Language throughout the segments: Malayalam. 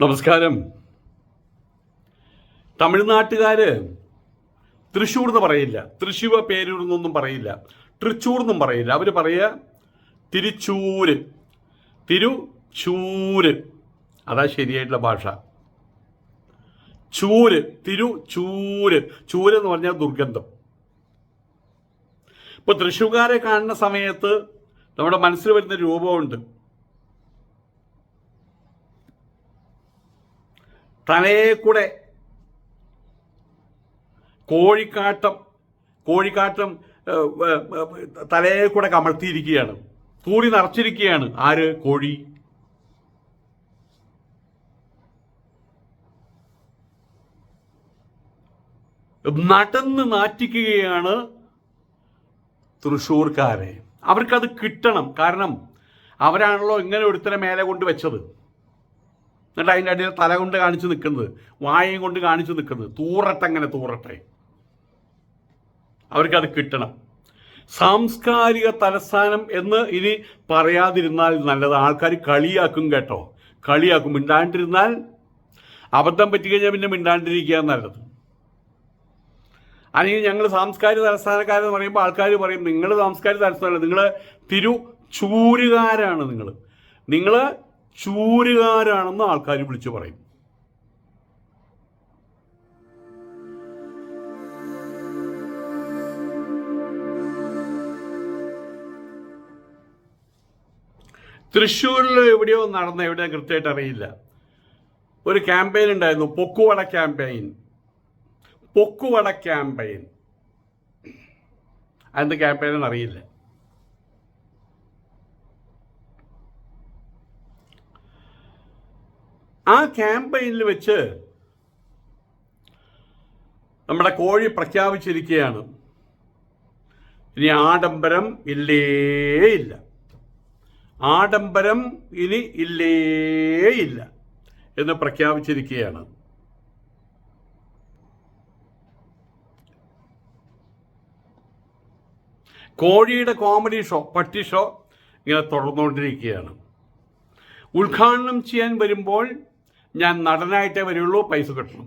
നമസ്കാരം. തമിഴ്നാട്ടുകാർ തൃശ്ശൂർ എന്ന് പറയില്ല. തൃശ്ശൂർ പേരൂർ എന്നൊന്നും പറയില്ല. തൃച്ചൂർ എന്നും പറയില്ല. അവർ പറയുക തിരുച്ചൂര്. തിരുച്ചൂര്. അതാ ശരിയായിട്ടുള്ള ഭാഷ. ചൂര്. തിരു ചൂര് ചൂര് എന്ന് പറഞ്ഞാൽ ദുർഗന്ധം. ഇപ്പൊ തൃശ്ശൂർക്കാരെ കാണുന്ന സമയത്ത് നമ്മുടെ മനസ്സിൽ വരുന്ന രൂപമുണ്ട്. തലയെ കൂടെ കോഴിക്കാട്ടം കോഴിക്കാട്ടം തലയെ കൂടെ കമഴ്ത്തിയിരിക്കുകയാണ്. തൂറി നിറച്ചിരിക്കുകയാണ്. ആര്? കോഴി. നടന്ന് നാറ്റിക്കുകയാണ് തൃശ്ശൂർക്കാരെ. അവർക്കത് കിട്ടണം. കാരണം അവരാണല്ലോ ഇങ്ങനെ ഒരുത്തരെ മേലെ കൊണ്ട് വെച്ചത്. എന്നിട്ട് അതിന്റെ അടിയിൽ തല കൊണ്ട് കാണിച്ച് നിൽക്കുന്നത് വായയും കൊണ്ട് കാണിച്ച് നിൽക്കുന്നത്. തൂറട്ടെ അങ്ങനെ തൂറട്ടെ. അവർക്കത് കിട്ടണം. സാംസ്കാരിക തലസ്ഥാനം എന്ന് ഇനി പറയാതിരുന്നാൽ നല്ലത്. ആൾക്കാർ കളിയാക്കും കേട്ടോ. കളിയാക്കും. മിണ്ടാണ്ടിരുന്നാൽ അബദ്ധം പറ്റിക്കഴിഞ്ഞാൽ പിന്നെ മിണ്ടാണ്ടിരിക്കുക നല്ലത്. അല്ലെങ്കിൽ ഞങ്ങൾ സാംസ്കാരിക തലസ്ഥാനക്കാരെന്ന് പറയുമ്പോൾ ആൾക്കാർ പറയും നിങ്ങൾ സാംസ്കാരിക തലസ്ഥാനം നിങ്ങൾ തിരു ചൂരുകാരാണ് നിങ്ങൾ നിങ്ങൾ ചൂരുകാരാണെന്ന് ആൾക്കാർ വിളിച്ചു പറയും. തൃശ്ശൂരിൽ എവിടെയോ നടന്ന എവിടെയോ കൃത്യമായിട്ട് അറിയില്ല. ഒരു ക്യാമ്പയിൻ ഉണ്ടായിരുന്നു പൊക്കുവട ക്യാമ്പയിൻ പൊക്കുവട ക്യാമ്പയിൻ അതിന്റെ ക്യാമ്പയിൻ അറിയില്ല. ആ ക്യാമ്പയിനിൽ വെച്ച് നമ്മുടെ കോഴി പ്രഖ്യാപിച്ചിരിക്കുകയാണ്. ഇനി ആഡംബരം ഇല്ലേ ഇല്ല. ആഡംബരം ഇനി ഇല്ലേ ഇല്ല എന്ന് പ്രഖ്യാപിച്ചിരിക്കുകയാണ്. കോഴിയുടെ കോമഡി ഷോ പട്ടി ഷോ ഇങ്ങനെ തുടർന്നുകൊണ്ടിരിക്കുകയാണ്. ഉദ്ഘാടനം ചെയ്യാൻ വരുമ്പോൾ ഞാൻ നടനായിട്ടേ വരുള്ളൂ പൈസ കിട്ടണം.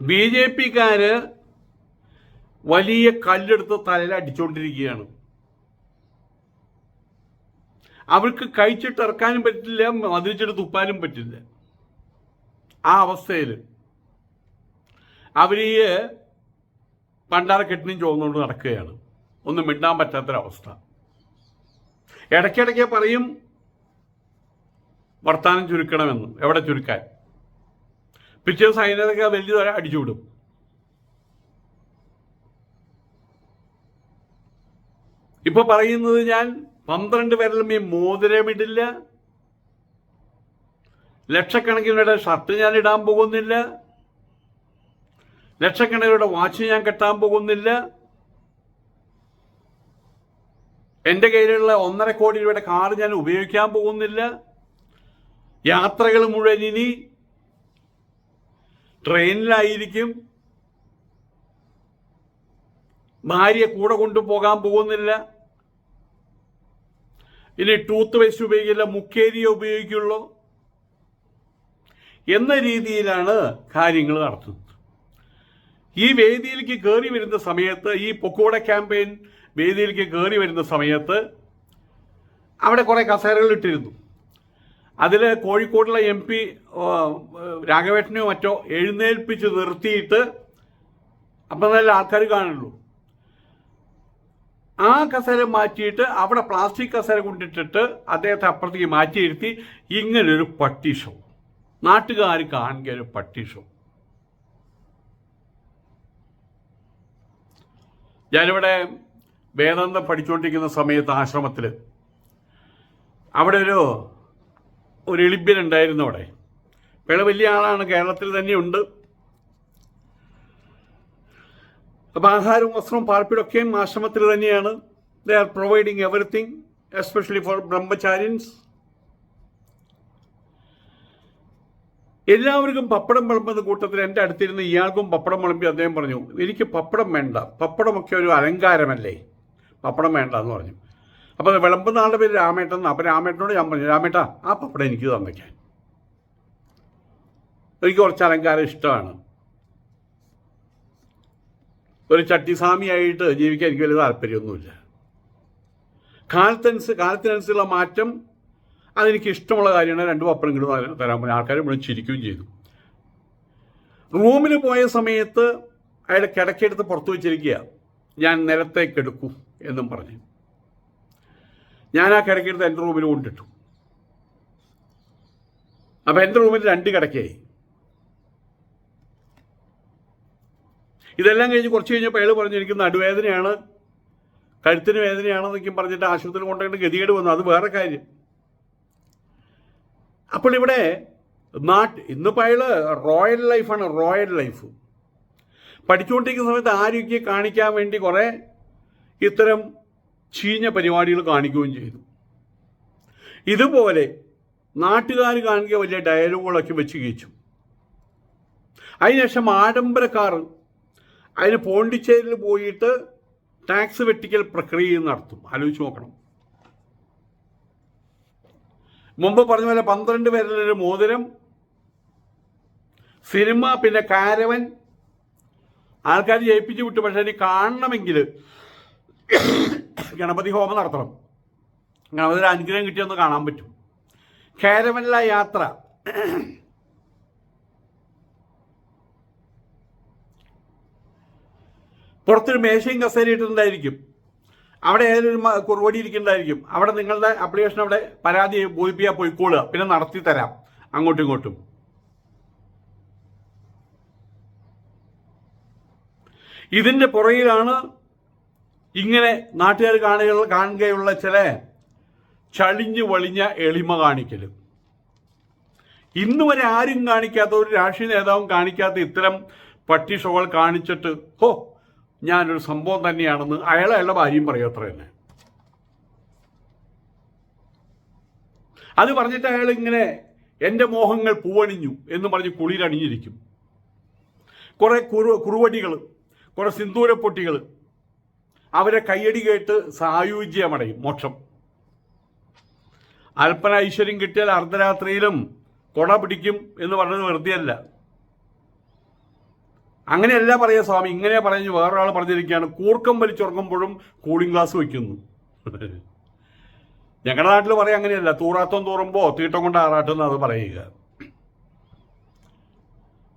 ബി ജെ പിക്കാര് വലിയ കല്ലെടുത്ത് തലയിൽ അടിച്ചുകൊണ്ടിരിക്കുകയാണ് അവർക്ക് കഴിച്ചിട്ട് ഇറക്കാനും പറ്റില്ല മതിരിച്ചിട്ട് തുപ്പാനും പറ്റില്ല. ആ അവസ്ഥയിൽ അവർ ഈ പണ്ടാറ കെട്ടിനും ചോന്നുകൊണ്ട് നടക്കുകയാണ്. ഒന്നും മിണ്ടാൻ പറ്റാത്തൊരവസ്ഥ. ഇടയ്ക്കിടയ്ക്ക് പറയും വർത്താനം ചുരുക്കണമെന്ന്. എവിടെ ചുരുക്കാൻ? പിറ്റേ ദിവസം അതിനൊക്കെ വലിയ അടിച്ചുവിടും ഇപ്പൊ പറയുന്നത് ഞാൻ പന്ത്രണ്ട് പേരിലും ഈ മോതിരമിടില്ല. ലക്ഷക്കണക്കിനുടെ ഷർട്ട് ഞാൻ ഇടാൻ പോകുന്നില്ല. ലക്ഷക്കണക്കിനുടെ വാച്ച് ഞാൻ കെട്ടാൻ പോകുന്നില്ല. എന്റെ കയ്യിലുള്ള ഒന്നര കോടി രൂപയുടെ കാർ ഞാൻ ഉപയോഗിക്കാൻ പോകുന്നില്ല. യാത്രകൾ മുഴുവൻ ഇനി ട്രെയിനിലായിരിക്കും. ഭാര്യ കൂടെ കൊണ്ടുപോകാൻ പോകുന്നില്ല. ഇനി ടൂത്ത് പേസ്റ്റ് ഉപയോഗിക്കില്ല മുക്കേരി ഉപയോഗിക്കുള്ളൂ. എന്ന രീതിയിലാണ് കാര്യങ്ങൾ നടത്തുന്നത്. ഈ വേദിയിലേക്ക് കയറി വരുന്ന സമയത്ത് ഈ പൊക്കോട ക്യാമ്പയിൻ വേദിയിലേക്ക് കയറി വരുന്ന സമയത്ത് അവിടെ കുറേ കസേരകൾ ഇട്ടിരുന്നു അതിൽ കോഴിക്കോടുള്ള എം പി രാഘവേട്ടനെയോ മറ്റോ എഴുന്നേൽപ്പിച്ച് നിർത്തിയിട്ട് അപ്പം നല്ല ആൾക്കാർ കാണുള്ളൂ. ആ കസേര മാറ്റിയിട്ട് അവിടെ പ്ലാസ്റ്റിക് കസേര കൊണ്ടിട്ടിട്ട് അദ്ദേഹത്തെ അപ്പുറത്തേക്ക് മാറ്റിയിരുത്തി ഇങ്ങനൊരു പട്ടി ഷോ. നാട്ടുകാർ കാണുക ഒരു പട്ടി ഷോ. ഞാനിവിടെ വേദാന്തം പഠിച്ചുകൊണ്ടിരിക്കുന്ന സമയത്ത് ആശ്രമത്തിൽ അവിടെ ഒരു ഒരു എളിബ്യൻ ഉണ്ടായിരുന്നു അവിടെ പിഴ വലിയ ആളാണ് കേരളത്തിൽ തന്നെയുണ്ട് അപ്പോൾ ആഹാരവും വസ്ത്രവും പാർപ്പിടൊക്കെയും ആശ്രമത്തിൽ തന്നെയാണ്. They are providing everything especially for ബ്രഹ്മചാര്യൻസ് എല്ലാവർക്കും പപ്പടം വിളമ്പുന്ന കൂട്ടത്തിൽ എന്റെ അടുത്തിരുന്ന് ഇയാൾക്കും പപ്പടം വിളമ്പി അദ്ദേഹം പറഞ്ഞു എനിക്ക് പപ്പടം വേണ്ട. പപ്പടമൊക്കെ ഒരു അലങ്കാരമല്ലേ? പപ്പടം വേണ്ട എന്ന് പറഞ്ഞു. അപ്പോൾ വിളമ്പുന്ന ആളുടെ പേര് രാമേട്ടൻ അപ്പം അപ്പോൾ രാമേട്ടനോട് ഞാൻ പറഞ്ഞു രാമേട്ടാ ആ പപ്പടം എനിക്ക് തന്നേക്കാൻ എനിക്ക് കുറച്ച് അലങ്കാരം ഇഷ്ടമാണ്. ഒരു ചട്ടിസ്വാമിയായിട്ട് ജീവിക്കാൻ എനിക്ക് വലിയ താല്പര്യമൊന്നുമില്ല. കാലത്തനുസ കാലത്തിനനുസരിച്ചുള്ള മാറ്റം അതെനിക്ക് ഇഷ്ടമുള്ള കാര്യമാണ്. രണ്ട് പപ്പടം ഇങ്ങോട്ട് തരാൻ പറഞ്ഞു. ആൾക്കാർ മുഴുവൻ ചിരിക്കുകയും ചെയ്തു. റൂമിൽ പോയ സമയത്ത് അയാൾ കിടക്കെടുത്ത് പുറത്തു വെച്ചിരിക്കുക ഞാൻ നിലത്തേക്കെടുക്കൂ എന്നും പറഞ്ഞു. ഞാൻ ആ കിടക്കെടുത്ത് എന്റെ റൂമിൽ കൊണ്ടിട്ടു. അപ്പം എന്റെ റൂമിൽ രണ്ട് കിടക്കയായി. ഇതെല്ലാം കഴിഞ്ഞ് കുറച്ച് കഴിഞ്ഞപ്പോൾ അയാൾ പറഞ്ഞു എനിക്ക് നടുവേദനയാണ് കഴുത്തിന് വേദനയാണെന്നൊക്കെ പറഞ്ഞിട്ട് ആശുപത്രിയിൽ കൊണ്ടുപോയിട്ട് ഗതികേട് വന്നു. അത് വേറെ കാര്യം. അപ്പോൾ ഇവിടെ നാട്ട് ഇന്നിപ്പോൾ അയാൾ റോയൽ ലൈഫാണ് റോയൽ ലൈഫ്. പഠിച്ചുകൊണ്ടിരിക്കുന്ന സമയത്ത് ആരോഗ്യം കാണിക്കാൻ വേണ്ടി കുറേ ഇത്തരം ചീഞ്ഞ പരിപാടികൾ കാണിക്കുകയും ചെയ്തു. ഇതുപോലെ നാട്ടുകാർ കാണിക്കുക വലിയ ഡയലോഗുകളൊക്കെ വെച്ച് കീച്ചു. അതിനുശേഷം ആഡംബരക്കാർ അതിന് പോണ്ടിച്ചേരിയിൽ പോയിട്ട് ടാക്സ് വെട്ടിക്കൽ പ്രക്രിയ നടത്തും. ആലോചിച്ച് നോക്കണം. മുമ്പ് പറഞ്ഞ പോലെ പന്ത്രണ്ട് പേരിലൊരു മോതിരം സിനിമ പിന്നെ കാരവൻ. ആൾക്കാർ ജയിപ്പിച്ച് വിട്ടു. പക്ഷെ ഇനി കാണണമെങ്കിൽ ഗണപതി ഹോമം നടത്തണം. ഗണപതിയുടെ അനുഗ്രഹം കിട്ടിയൊന്ന് കാണാൻ പറ്റും. കേരമല്ല യാത്ര. പുറത്തൊരു മേശയും കസേര ഇട്ടിട്ടുണ്ടായിരിക്കും. അവിടെ ഏതൊരു കുറുവടി ഇരിക്കുന്നുണ്ടായിരിക്കും. അവിടെ നിങ്ങളുടെ അപ്ലിക്കേഷൻ അവിടെ പരാതി ബോധിപ്പിക്കാൻ പോയിക്കോളുക. പിന്നെ നടത്തി തരാം. അങ്ങോട്ടും ഇങ്ങോട്ടും. ഇതിന്റെ പുറകിലാണ് ഇങ്ങനെ നാട്ടുകാർ കാണുക കാണുകയുള്ള ചില ചളിഞ്ഞു വളിഞ്ഞ എളിമ കാണിക്കൽ ഇന്ന് വരെ ആരും കാണിക്കാത്ത ഒരു രാഷ്ട്രീയ നേതാവും കാണിക്കാത്ത ഇത്തരം പട്ടി ഷോകൾ കാണിച്ചിട്ട് ഹോ ഞാനൊരു സംഭവം തന്നെയാണെന്ന് അയാൾ അയാളുടെ ഭാര്യയും പറയും അത്ര തന്നെ. അത് പറഞ്ഞിട്ട് അയാൾ ഇങ്ങനെ എന്റെ മോഹങ്ങൾ പൂവണിഞ്ഞു എന്ന് പറഞ്ഞ് കുളിരണിഞ്ഞിരിക്കും. കുറേ കുറു കുറുവടികൾ കുറെ സിന്ദൂരപ്പൊട്ടികൾ അവരെ കയ്യടി കേട്ട് സായുജ്യമടയും മോക്ഷം. അല്പന ഐശ്വര്യം കിട്ടിയാൽ അർദ്ധരാത്രിയിലും കൊട പിടിക്കും എന്ന് പറഞ്ഞത് വെറുതെയല്ല. അങ്ങനെയല്ല പറയാ സ്വാമി ഇങ്ങനെ പറഞ്ഞു വേറൊരാൾ പറഞ്ഞിരിക്കുകയാണ് കൂർക്കം വലിച്ചുറങ്ങുമ്പോഴും കൂളിംഗ് ഗ്ലാസ് വയ്ക്കുന്നു. ഞങ്ങളുടെ നാട്ടിൽ പറയാം അങ്ങനെയല്ല തൂറാത്തം തൂറുമ്പോൾ തീട്ടം കൊണ്ട് ആറാട്ടം അത് പറയുക.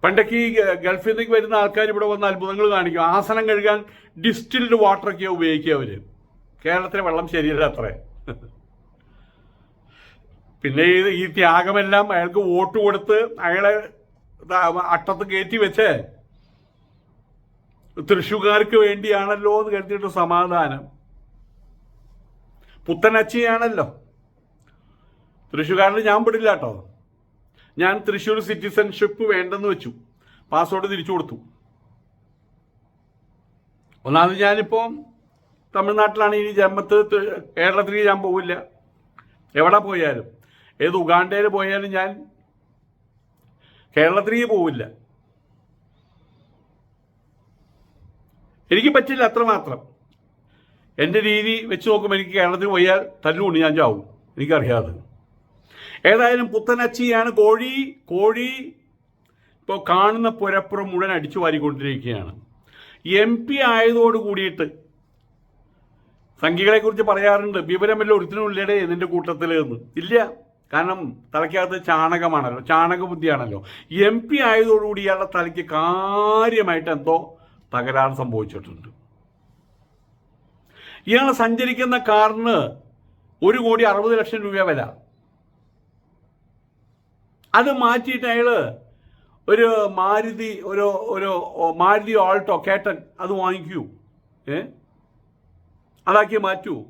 പണ്ടൊക്കെ ഈ ഗൾഫിൽ നിന്നേക്ക് വരുന്ന ആൾക്കാർ ഇവിടെ വന്ന് അത്ഭുതങ്ങൾ കാണിക്കും. ആസനം കഴുകാൻ ഡിസ്റ്റിൽഡ് വാട്ടറൊക്കെ ഉപയോഗിക്കുക അവർ. കേരളത്തിലെ വെള്ളം ശരിയല്ല അത്രേ. പിന്നെ ഈ ഈ ത്യാഗമെല്ലാം അയാൾക്ക് വോട്ട് കൊടുത്ത് അയാളെ അട്ടത്ത് കയറ്റി വെച്ച്. തൃശ്ശൂർക്കാർക്ക് വേണ്ടിയാണല്ലോ എന്ന് കരുതിയിട്ട് സമാധാനം. പുത്തനച്ചിയാണല്ലോ തൃശ്ശൂർക്കാരന് ഞാൻ പെടില്ല കേട്ടോ ഞാൻ തൃശ്ശൂർ സിറ്റിസൺഷിപ്പ് വേണ്ടെന്ന് വെച്ചു. പാസ്പോർട്ട് തിരിച്ചു കൊടുത്തു. ഒന്നാമത് ഞാനിപ്പോൾ തമിഴ്നാട്ടിലാണ് ഇനി ജന്മത്ത് കേരളത്തിലേക്ക് ഞാൻ പോവില്ല. എവിടെ പോയാലും ഏത് ഉഗാണ്ടയിൽ പോയാലും ഞാൻ കേരളത്തിലേക്ക് പോവില്ല. എനിക്ക് പറ്റില്ല അത്രമാത്രം എന്റെ രീതി വെച്ച് നോക്കുമ്പോൾ എനിക്ക് കേരളത്തിൽ പോയാൽ തല്ലുകൊണ്ട് ഞാൻ ചാവും. എനിക്കറിയാതെ. ഏതായാലും പുത്തനച്ചിയാണ് കോഴി കോഴി ഇപ്പോൾ കാണുന്ന പുരപ്പുറം മുഴുവൻ അടിച്ചു വാരിക്കൊണ്ടിരിക്കുകയാണ്. എം പി ആയതോട് കൂടിയിട്ട് കുറിച്ച് പറയാറുണ്ട് വിവരമല്ല ഒരുത്തിനുള്ളിടെ നിന്റെ കൂട്ടത്തിൽ എന്ന്. ഇല്ല. കാരണം തലയ്ക്കകത്ത് ചാണകമാണല്ലോ ചാണക ബുദ്ധിയാണല്ലോ എം പി ആയതോടുകൂടി ഇയാളുടെ തലയ്ക്ക് കാര്യമായിട്ട് എന്തോ തകരാറ് സംഭവിച്ചിട്ടുണ്ട്. ഇയാൾ സഞ്ചരിക്കുന്ന കാറിന് ഒരു കോടി അറുപത് ലക്ഷം രൂപ വില. അത് മാറ്റിയിട്ട് അയാൾ ഒരു മാരുതി ഒരു ഒരു മാരുതി ഓൾട്ടോ കേട്ടൻ അത് വാങ്ങിക്കൂ. ഏ? അതാക്കി മാറ്റൂ.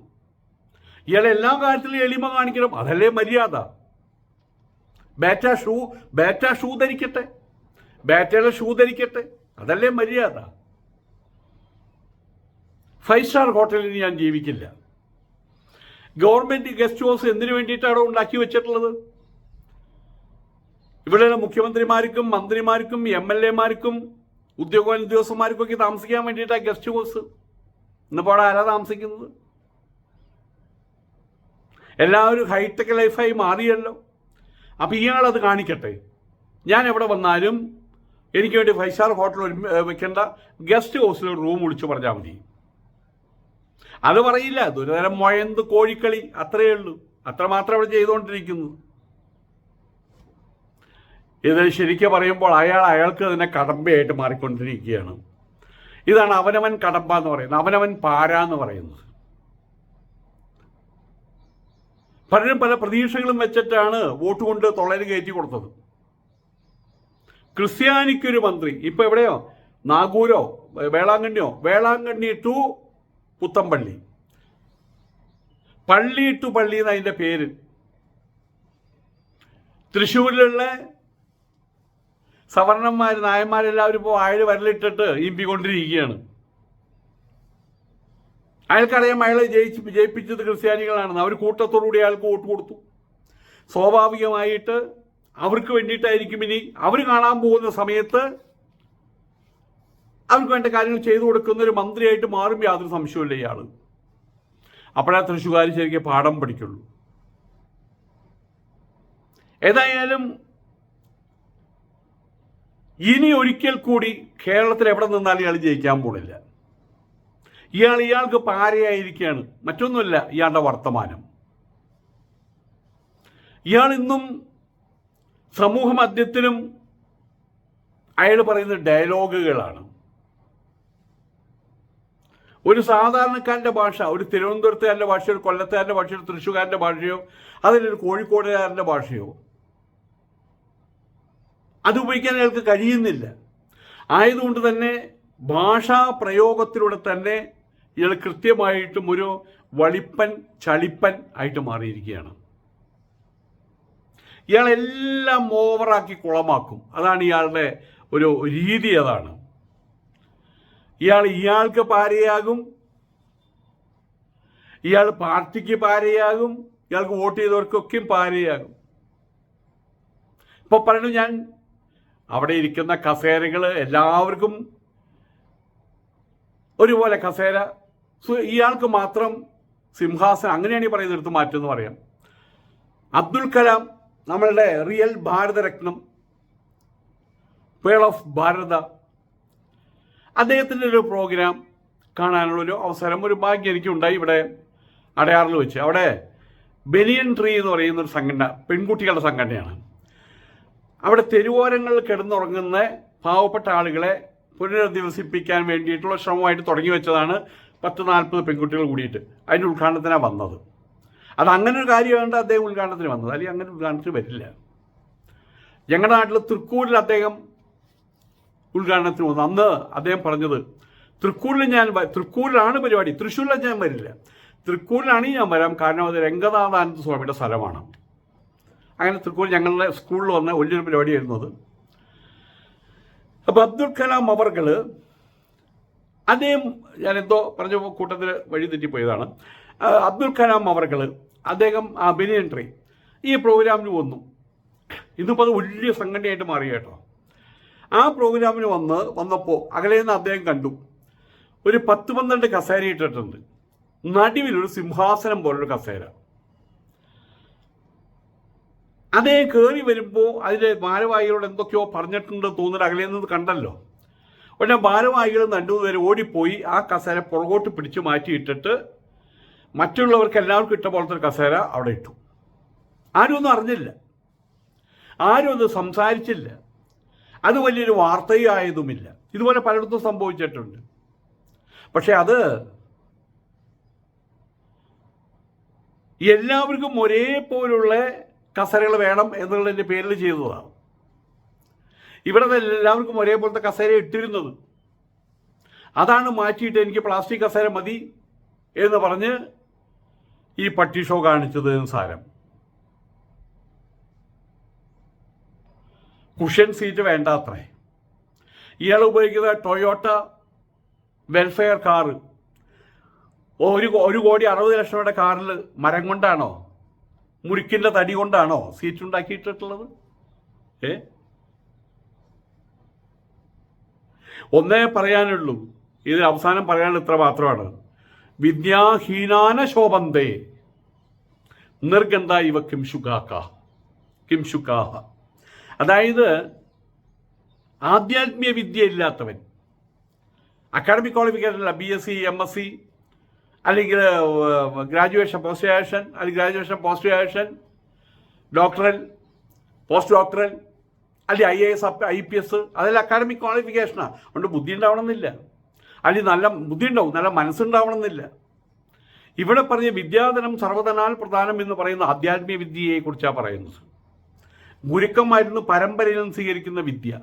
ഇയാൾ എല്ലാ കാര്യത്തിലും എളിമ കാണിക്കണം. അതല്ലേ മര്യാദ? ബാറ്റ ഷൂ ബാറ്റ ഷൂ ധരിക്കട്ടെ. ബാറ്റയുടെ ഷൂ ധരിക്കട്ടെ. അതല്ലേ മര്യാദ? ഫൈവ് സ്റ്റാർ ഹോട്ടലിൽ ഞാൻ ജീവിക്കില്ല. ഗവൺമെന്റ് ഗസ്റ്റ് ഹൗസ് എന്തിനു വേണ്ടിയിട്ടാണോ ഉണ്ടാക്കി വെച്ചിട്ടുള്ളത്? ഇവിടെയുള്ള മുഖ്യമന്ത്രിമാർക്കും മന്ത്രിമാർക്കും എം എൽ എമാർക്കും ഉദ്യോഗ ഉദ്യോഗസ്ഥന്മാർക്കും ഒക്കെ താമസിക്കാൻ വേണ്ടിയിട്ടാണ് ഗസ്റ്റ് ഹൗസ്. ഇന്നിപ്പോൾ അവിടെ ആരാ താമസിക്കുന്നത്? എല്ലാവരും ഹൈടെക് ലൈഫായി മാറിയല്ലോ. അപ്പം ഇയാളത് കാണിക്കട്ടെ. ഞാൻ എവിടെ വന്നാലും എനിക്ക് വേണ്ടി ഫൈവ് സ്റ്റാർ ഹോട്ടൽ വെക്കേണ്ട. ഗസ്റ്റ് ഹൗസിൽ റൂം വിളിച്ചു പറഞ്ഞാൽ മതി. അത് പറയില്ല. ദുരിതരം മൊയന്ത് കോഴിക്കളി. അത്രയേ ഉള്ളൂ. അത്രമാത്രം അവിടെ ചെയ്തുകൊണ്ടിരിക്കുന്നു. ഇത് ശരിക്കും പറയുമ്പോൾ അയാൾ അയാൾക്ക് തന്നെ കടമ്പയായിട്ട് മാറിക്കൊണ്ടിരിക്കുകയാണ്. ഇതാണ് അവനവൻ കടമ്പ എന്ന് പറയുന്നത്. അവനവൻ പാര എന്ന് പറയുന്നത്. പലരും പല പ്രതീക്ഷകളും വെച്ചിട്ടാണ് വോട്ട് കൊണ്ട് തൊള്ളയിൽ കയറ്റി കൊടുത്തത്. ക്രിസ്ത്യാനിക്കൊരു മന്ത്രി ഇപ്പൊ എവിടെയോ? നാഗൂരോ വേളാങ്കണ്ണിയോ? വേളാങ്കണ്ണി ടു പുത്തമ്പള്ളി. പള്ളി ടു പള്ളി എന്ന് അതിന്റെ പേര്. തൃശ്ശൂരിലുള്ള സവർണന്മാർ നായന്മാരെല്ലാവരും ഇപ്പോൾ അയാൾ വരലിട്ടിട്ട് ഇമ്പിക്കൊണ്ടിരിക്കുകയാണ് അയാൾക്കറിയാം അയാളെ ജയിച്ച് ജയിപ്പിച്ചത് ക്രിസ്ത്യാനികളാണെന്ന്. അവർ കൂട്ടത്തോടുകൂടി അയാൾക്ക് വോട്ട് കൊടുത്തു. സ്വാഭാവികമായിട്ട് അവർക്ക് വേണ്ടിയിട്ടായിരിക്കും ഇനി അവർ കാണാൻ പോകുന്ന സമയത്ത് അവർക്ക് വേണ്ട കാര്യങ്ങൾ ചെയ്തു കൊടുക്കുന്ന ഒരു മന്ത്രിയായിട്ട് മാറും യാതൊരു സംശയമില്ല ഇയാൾ അപ്പോഴാ തൃശ്ശുകാരി ശരിക്കും പാഠം പഠിക്കുള്ളൂ. ഏതായാലും ഇനി ഒരിക്കൽ കൂടി കേരളത്തിൽ എവിടെ നിന്നാലും ഇയാൾ ജയിക്കാൻ പോണില്ല. ഇയാൾ ഇയാൾക്ക് പാരയായിരിക്കുകയാണ്. മറ്റൊന്നുമില്ല ഇയാളുടെ വർത്തമാനം. ഇയാൾ ഇന്നും സമൂഹ മധ്യത്തിലും അയാൾ പറയുന്ന ഡയലോഗുകളാണ്. ഒരു സാധാരണക്കാരന്റെ ഭാഷ ഒരു തിരുവനന്തപുരത്തുകാരന്റെ ഭാഷയോ ഒരു കൊല്ലത്തുകാരന്റെ ഭാഷയോ ഒരു തൃശ്ശൂർക്കാരന്റെ ഭാഷയോ അതിലൊരു കോഴിക്കോടുകാരന്റെ ഭാഷയോ അത് ഉപയോഗിക്കാൻ അയാൾക്ക് കഴിയുന്നില്ല. ആയതുകൊണ്ട് തന്നെ ഭാഷാ പ്രയോഗത്തിലൂടെ തന്നെ ഇയാൾ കൃത്യമായിട്ടും ഒരു വളിപ്പൻ ചളിപ്പൻ ആയിട്ട് മാറിയിരിക്കുകയാണ്. ഇയാളെല്ലാം ഓവറാക്കി കുളമാക്കും. അതാണ് ഇയാളുടെ ഒരു രീതി അതാണ്. ഇയാൾ ഇയാൾക്ക് പാരയാകും. ഇയാൾ പാർട്ടിക്ക് പാരയാകും. ഇയാൾക്ക് വോട്ട് ചെയ്തവർക്കൊക്കെയും പാരയാകും. ഇപ്പൊ പറഞ്ഞു ഞാൻ അവിടെ ഇരിക്കുന്ന കസേരകൾ എല്ലാവർക്കും ഒരുപോലെ കസേര. ഇയാൾക്ക് മാത്രം സിംഹാസനം അങ്ങനെയാണ് ഈ പറയുന്നത് എടുത്ത് മാറ്റുമെന്ന് പറയാം. അബ്ദുൽ കലാം നമ്മളുടെ റിയൽ ഭാരതരത്നം പേൾ ഓഫ് ഭാരത. അദ്ദേഹത്തിന്റെ ഒരു പ്രോഗ്രാം കാണാനുള്ള ഒരു അവസരം ഒരു ഭാഗ്യം എനിക്കുണ്ടായി ഇവിടെ അടയാറിൽ വെച്ച്. അവിടെ ബെനിയൻ ട്രീ എന്ന് പറയുന്ന ഒരു സംഘടന പെൺകുട്ടികളുടെ സംഘടനയാണ്. അവിടെ തെരുവോരങ്ങളിൽ കിടന്നുറങ്ങുന്ന പാവപ്പെട്ട ആളുകളെ പുനരധിവസിപ്പിക്കാൻ വേണ്ടിയിട്ടുള്ള ശ്രമമായിട്ട് തുടങ്ങി വെച്ചതാണ് പത്ത് നാൽപ്പത് പെൺകുട്ടികൾ കൂടിയിട്ട്. അതിന്റെ ഉദ്ഘാടനത്തിനാണ് വന്നത്. അത് അങ്ങനെ ഒരു കാര്യമാണ് അദ്ദേഹം ഉദ്ഘാടനത്തിന് വന്നത്. അല്ലെങ്കിൽ അങ്ങനെ ഉദ്ഘാടനത്തിന് വരില്ല. ഞങ്ങളുടെ നാട്ടിൽ തൃക്കൂരിൽ അദ്ദേഹം ഉദ്ഘാടനത്തിന് വന്നു. അന്ന് അദ്ദേഹം പറഞ്ഞത് തൃക്കൂരിൽ ഞാൻ തൃക്കൂരിലാണ് പരിപാടി. തൃശ്ശൂരിൽ ഞാൻ വരില്ല. തൃക്കൂരിലാണ് ഞാൻ വരാം. കാരണം അത് രംഗനാഥാനന്ദ സ്വാമിയുടെ സ്ഥലമാണ്. അങ്ങനെ തൃക്കൂർ ഞങ്ങളുടെ സ്കൂളിൽ വന്ന വലിയൊരു പരിപാടിയായിരുന്നു അത്. അപ്പോൾ അബ്ദുൽ കലാം അവർകൾ അദ്ദേഹം ഞാൻ എന്തോ പറഞ്ഞ കൂട്ടത്തിൽ വഴി തെറ്റിപ്പോയതാണ്. അബ്ദുൽ കലാം അവർകൾ അദ്ദേഹം ആ ബനിയൻ ട്രീ ഈ പ്രോഗ്രാമിന് വന്നു. ഇന്നിപ്പോൾ അത് വലിയ സംഘടനയായിട്ട് മാറി കേട്ടോ. ആ പ്രോഗ്രാമിന് വന്ന് വന്നപ്പോൾ അകലെ നിന്ന് അദ്ദേഹം കണ്ടു. ഒരു പത്ത് പന്ത്രണ്ട് കസേര ഇട്ടിട്ടുണ്ട് നടുവിലൊരു സിംഹാസനം പോലൊരു കസേര. അതേ കയറി വരുമ്പോൾ അതിലെ ഭാരവാഹികളോട് എന്തൊക്കെയോ പറഞ്ഞിട്ടുണ്ട് തോന്നുന്നത് അകലെ നിന്ന് കണ്ടല്ലോ. ഉടനെ ഭാരവാഹികൾ രണ്ടുപേര് ഓടിപ്പോയി. ആ കസേര പുറകോട്ട് പിടിച്ചു മാറ്റിയിട്ടിട്ട് മറ്റുള്ളവർക്ക് എല്ലാവർക്കും ഇട്ട പോലത്തെ ഒരു കസേര അവിടെ ഇട്ടു. ആരും ഒന്നും അറിഞ്ഞില്ല. ആരും അത് സംസാരിച്ചില്ല. അത് വലിയൊരു വാർത്തയായതുമില്ല ഇതുപോലെ പലയിടത്തും സംഭവിച്ചിട്ടുണ്ട്. പക്ഷെ അത് എല്ലാവർക്കും ഒരേപോലുള്ള കസേരകൾ വേണം എന്നുള്ളതിന്റെ പേരിൽ ചെയ്തതാണ്. ഇവിടെ എല്ലാവർക്കും ഒരേപോലത്തെ കസേര ഇട്ടിരുന്നത്. അതാണ് മാറ്റിയിട്ട് എനിക്ക് പ്ലാസ്റ്റിക് കസേര മതി എന്ന് പറഞ്ഞ് ഈ പട്ടി ഷോ കാണിച്ചത് സാരം. കുഷ്യൻ സീറ്റ് വേണ്ട അത്രേ ഇയാൾ ഉപയോഗിക്കുന്ന ടൊയോട്ട വെൽഫെയർ കാറ്. ഒരു ഒരു കോടി അറുപത് ലക്ഷം രൂപയുടെ കാറിൽ മരം കൊണ്ടാണോ? മുരിക്കിന്റെ തടി കൊണ്ടാണോ സീറ്റ് ഉണ്ടാക്കിയിട്ടുള്ളത്? ഏ? ഒന്നേ പറയാനുള്ളൂ. ഇതിൽ അവസാനം പറയാനുള്ള ഇത്ര മാത്രമാണ്. വിദ്യാഹീനാന ശോഭന്തേ. നിർഗന്ധ ഇവ കിംഷുകാക്ക കിംഷുക്കാഹ അതായത് ആധ്യാത്മിക വിദ്യ ഇല്ലാത്തവൻ. Academic qualification B S C M S C അല്ലെങ്കിൽ ഗ്രാജുവേഷൻ പോസ്റ്റ് ഗ്രാജുവേഷൻ അല്ലെങ്കിൽ graduation post graduation doctoral post doctoral അല്ലെങ്കിൽ I A S I P S അതെല്ലാം അക്കാഡമിക് ക്വാളിഫിക്കേഷനാണ് അതുകൊണ്ട് ബുദ്ധി ഉണ്ടാവണമെന്നില്ല. അല്ലെങ്കിൽ നല്ല ബുദ്ധി ഉണ്ടാവും നല്ല മനസ്സുണ്ടാവണമെന്നില്ല ഇവിടെ പറഞ്ഞ വിദ്യാധനം സർവതനാൽ പ്രധാനം എന്ന് പറയുന്ന ആധ്യാത്മിക വിദ്യയെക്കുറിച്ചാണ് പറയുന്നത്. ഗുരുക്കന്മാരുന്ന് പരമ്പരയിൽ സ്വീകരിക്കുന്ന വിദ്യ.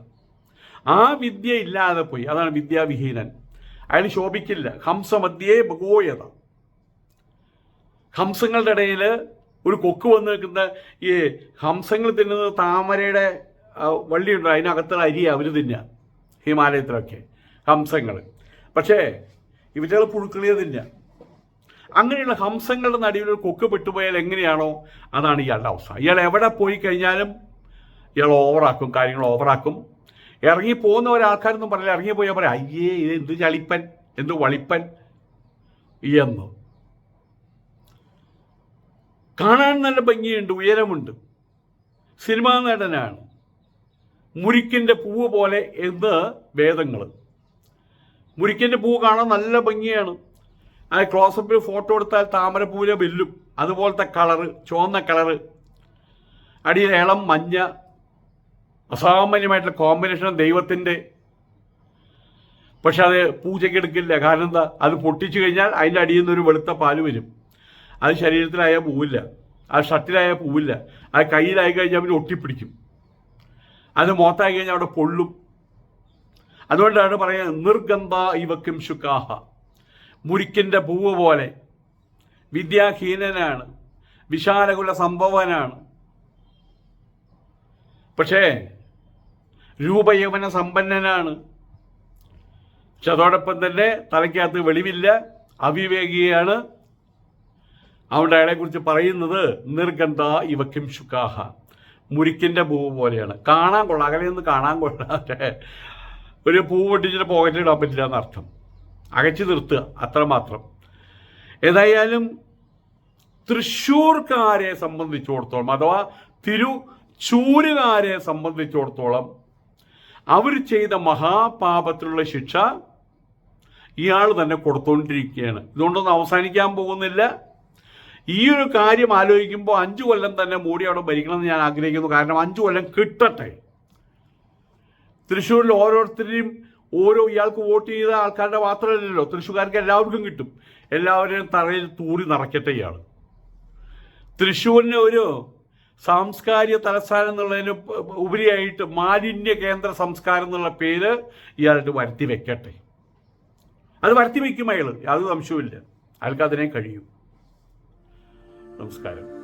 ആ വിദ്യ ഇല്ലാതെ പോയി. അതാണ് വിദ്യാവിഹീനൻ. അയാൾ ശോഭിക്കില്ല. ഹംസമധ്യേ ബഗോയത ഹംസങ്ങളുടെ ഇടയിൽ ഒരു കൊക്ക് വന്ന് നിൽക്കുന്ന ഈ ഹംസങ്ങൾ തിന്നുന്നത് താമരയുടെ വള്ളിയുണ്ട് അതിനകത്തുള്ള അരി അവർ തിന്നുക ഹിമാലയത്തിലൊക്കെ. ഹംസങ്ങൾ പക്ഷേ ഇവറ്റകൾ പുഴുക്കളിയെ തിന്നുക അങ്ങനെയുള്ള ഹംസങ്ങളുടെ നടുവിൽ ഒരു കൊക്ക് പെട്ടുപോയാൽ എങ്ങനെയാണോ? അതാണ് ഇയാളുടെ അവസ്ഥ. ഇയാൾ എവിടെ പോയി കഴിഞ്ഞാലും ഇയാൾ ഓവറാക്കും കാര്യങ്ങൾ ഓവറാക്കും ഇറങ്ങി പോകുന്ന ഒരാൾക്കാരൊന്നും പറയില്ല. ഇറങ്ങി പോയാൽ പറയാം അയ്യേ ഇത് എന്ത് ചളിപ്പൻ എന്ത് വളിപ്പൻ. എന്ന്. കാണാൻ നല്ല ഭംഗിയുണ്ട് ഉയരമുണ്ട്. സിനിമാ നടനാണ്. മുരിക്കിന്റെ പൂവ് പോലെ എന്ത് വേദങ്ങൾ മുരിക്കിന്റെ പൂവ് കാണാൻ നല്ല ഭംഗിയാണ്. ആ ക്ലോസപ്പിൽ ഫോട്ടോ എടുത്താൽ താമരപ്പൂവിലെ വെല്ലും അതുപോലത്തെ കളറ് ചുവന്ന കളറ്. അടിയിൽ ഇളം മഞ്ഞ അസാമാന്യമായിട്ടുള്ള കോമ്പിനേഷൻ ദൈവത്തിന്റെ പക്ഷെ അത് പൂജയ്ക്ക് എടുക്കില്ല. കാരണം എന്താ? അത് പൊട്ടിച്ചു കഴിഞ്ഞാൽ അതിന്റെ അടിയിൽ നിന്നൊരു വെളുത്ത പാൽ വരും. അത് ശരീരത്തിലായാൽ പോവില്ല. അത് ഷട്ടിലായാൽ പോവില്ല. അത് കയ്യിലായി കഴിഞ്ഞാൽ പിന്നെ ഒട്ടിപ്പിടിക്കും. അത് മോത്തായി കഴിഞ്ഞാൽ അവിടെ പൊള്ളും. അതുകൊണ്ടാണ് പറയുന്നത് നിർഗന്ധ ഇവക്കും ശുക്കാഹ. മുരിക്കിന്റെ പൂവ് പോലെ വിദ്യാഹീനനാണ് വിശാലകുല സംഭവനാണ്. പക്ഷേ രൂപയവന സമ്പന്നനാണ്. പക്ഷെ അതോടൊപ്പം തന്നെ തലയ്ക്കകത്ത് വെളിവില്ല അവിവേകിയാണ്. അവിടെ അയാളെക്കുറിച്ച് പറയുന്നത് നിർഗന്ധ ഇവക്കും ശുക്കാഹ മുരിക്കിന്റെ പൂവ് പോലെയാണ്. കാണാൻ കൊള്ളാം. അകലെ നിന്ന് കാണാൻ കൊള്ളാം ഒരു പൂവ് പൊട്ടിച്ചിട്ട് പോക്കറ്റിൽ ഇടാൻ പറ്റില്ല എന്നർത്ഥം അകച്ചു നിർത്തുക അത്രമാത്രം. ഏതായാലും തൃശ്ശൂർക്കാരെ സംബന്ധിച്ചിടത്തോളം അഥവാ തിരുച്ചൂരുകാരെ സംബന്ധിച്ചിടത്തോളം അവർ ചെയ്ത മഹാപാപത്തിലുള്ള ശിക്ഷ ഇയാൾ തന്നെ കൊടുത്തുകൊണ്ടിരിക്കുകയാണ് ഇതുകൊണ്ടൊന്നും അവസാനിക്കാൻ പോകുന്നില്ല. ഈ ഒരു കാര്യം ആലോചിക്കുമ്പോൾ അഞ്ചു കൊല്ലം തന്നെ മോഡി അവിടെ ഭരിക്കണമെന്ന് ഞാൻ ആഗ്രഹിക്കുന്നു. കാരണം അഞ്ചു കൊല്ലം കിട്ടട്ടെ. തൃശ്ശൂരിൽ ഓരോരുത്തരെയും ഓരോ ഇയാൾക്ക് വോട്ട് ചെയ്ത ആൾക്കാരുടെ മാത്രമല്ലല്ലോ. തൃശ്ശൂർക്കാർക്ക് എല്ലാവർക്കും കിട്ടും. എല്ലാവരെയും തറയിൽ തൂറി നിറയ്ക്കട്ടെ ഇയാൾ. തൃശ്ശൂരിന് ഒരു സാംസ്കാരിക തലസ്ഥാനം എന്നുള്ളതിന് ഉപരിയായിട്ട് മാലിന്യ കേന്ദ്ര സംസ്കാരം എന്നുള്ള പേര് ഇയാളുടെ വരുത്തി വെക്കട്ടെ. അത് വരുത്തി വയ്ക്കും അയാൾ യാതൊരു സംശയവുമില്ല. അയാൾക്ക് അതിനെ കഴിയും. നമസ്കാരം.